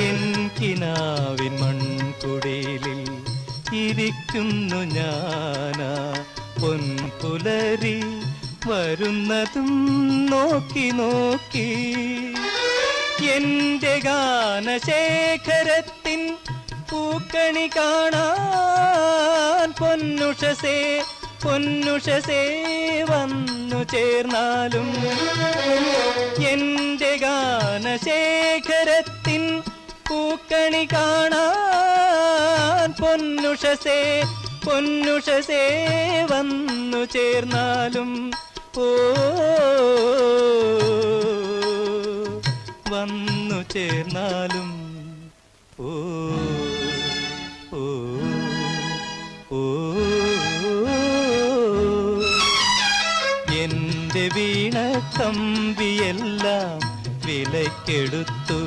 N കിനാവിൻ ഇരിക്കുന്നു ഞാനാ. പൊൻപുലരി വരുന്നതും നോക്കി നോക്കി. എന്റെ ഗാനശേഖരത്തിൻ പൂക്കണി കാണാൻ പൊന്നുഷസേ പൊന്നുഷസേ വന്നു ചേർന്നാലും. എന്റെ ഗാനശേഖരത്തിൻ പൂക്കണി കാണാൻ പൊന്നുഷസേ പൊന്നുഷസേ വന്നു ചേർന്നാലും ഓ വന്നു ചേർന്നാലും ഓ എന്റെ വീണ കമ്പിയെല്ലാം വിലക്കെടുത്തു